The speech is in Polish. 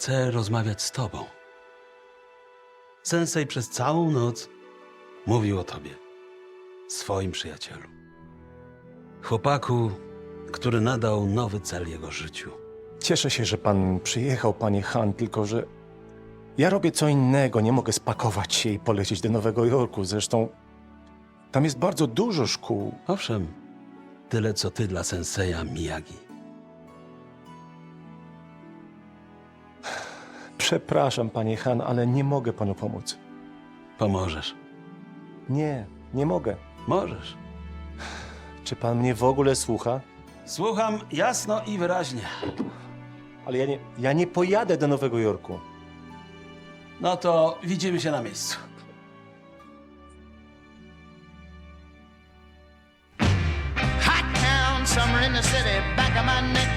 chcę rozmawiać z tobą. Sensei przez całą noc mówił o tobie, swoim przyjacielu. Chłopaku, który nadał nowy cel jego życiu. Cieszę się, że pan przyjechał, panie Han, tylko że ja robię co innego, nie mogę spakować się i polecieć do Nowego Jorku. Zresztą tam jest bardzo dużo szkół. Owszem, tyle co ty dla senseja Miyagi. Przepraszam, panie Han, ale nie mogę panu pomóc. Pomożesz. Nie, nie mogę. Możesz. Czy pan mnie w ogóle słucha? Słucham jasno i wyraźnie. Ale ja nie, ja nie pojadę do Nowego Jorku. No to widzimy się na miejscu. Hot town, summer in the city, back of my neck.